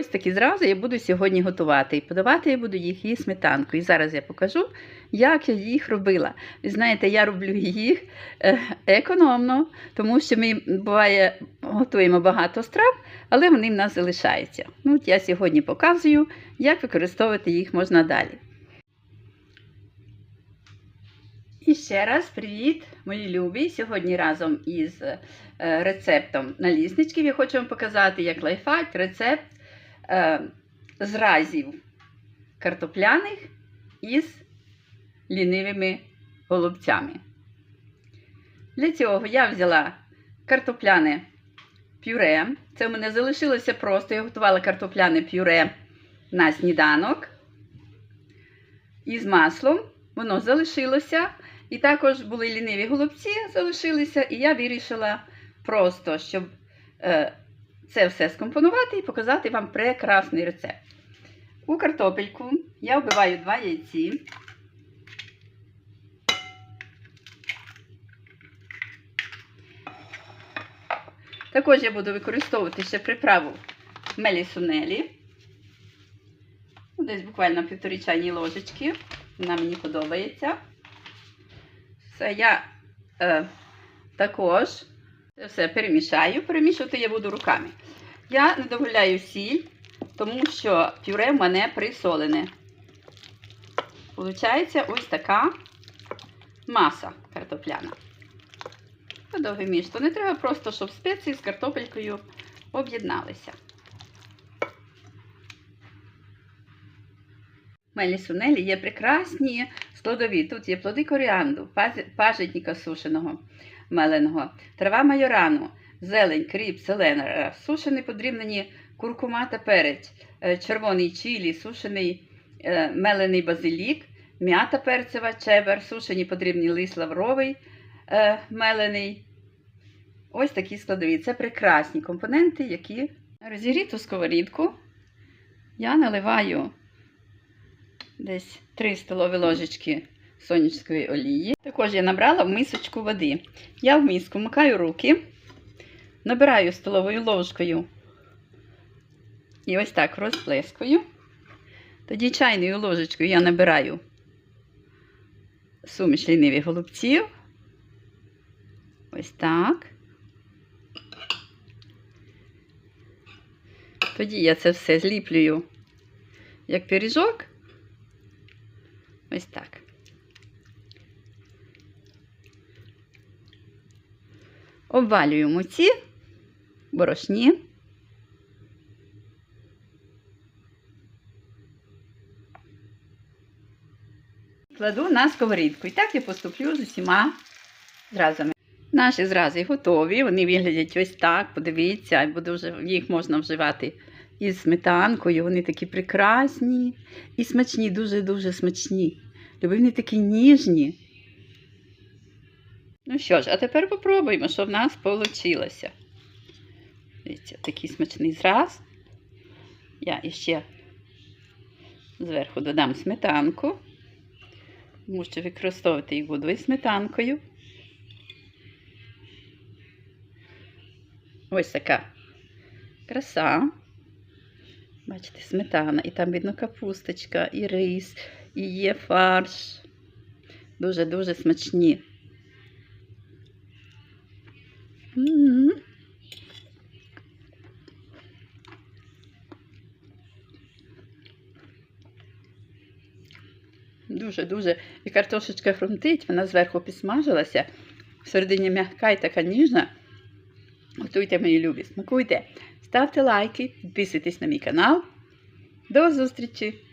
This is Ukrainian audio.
Ось такі зрази я буду сьогодні готувати. І подавати я буду їх і сметанкою. І зараз я покажу, як я їх робила. Ви знаєте, я роблю їх е, економно, тому що ми буває готуємо багато страв, але вони в нас залишаються. Ну, от я сьогодні показую, як використовувати їх можна далі. І ще раз привіт, мої любі! Сьогодні разом із е, рецептом налісничків я хочу вам показати, як лайфхак, рецепт е, зразів картопляних із лінивими голубцями. Для цього я взяла картопляне пюре. Це у мене залишилося просто. Я готувала картопляне пюре на сніданок із маслом. Воно залишилося. І також були ліниві голубці, залишилися, і я вирішила просто, щоб е, це все скомпонувати і показати вам прекрасний рецепт. У картопельку я вбиваю два яйці. Також я буду використовувати ще приправу мелісунелі. Десь буквально півтори чайні ложечки. Вона мені подобається. Все, я е, також це все перемішаю. Перемішувати я буду руками. Я не додааю сіль, тому що пюре в мене присолене. Получається ось така маса картопляна. Довгий між. То не треба просто, щоб спеції з картопелькою об'єдналися. Мелі сунелі є прекрасні складові. Тут є плоди коріанду, пажитника сушеного меленого, трава майорану, зелень, кріп, селена, сушений подрібнені куркума та перець, червоний чилі, сушений мелений базилік, м'ята перцева, чебер, сушені подрібні лист лавровий, мелений. Ось такі складові. Це прекрасні компоненти, які розігріту сковорідку я наливаю десь 3 столові ложечки сонячної олії. Також я набрала в мисочку води. Я в миску макаю руки, набираю столовою ложкою і ось так розплескую. Тоді чайною ложечкою я набираю суміш лінивих голубців. Ось так. Тоді я це все зліплюю як пиріжок. Ось так. Обвалюємо ці борошні. Кладу на сковорідку. І так я поступлю з усіма зразами. Наші зрази готові, вони виглядять ось так, подивіться, буде вже, їх можна вживати із сметанкою. Вони такі прекрасні і смачні, дуже-дуже смачні. Люби, вони такі ніжні. Ну що ж, а тепер попробуємо, що в нас вийшло. Дивіться, такий смачний зраз. Я іще зверху додам сметанку. Тому використовувати їх буду і сметанкою. Ось така краса. Бачите, сметана, і там видно капусточка, і рис, і є фарш. Дуже-дуже смачні. Дуже-дуже. І картошечка хрумтить, вона зверху підсмажилася. Всередині м'яка і така ніжна. Готуйте, мої любі, смакуйте. Ставте лайки, підписуйтесь на мій канал. До зустрічі!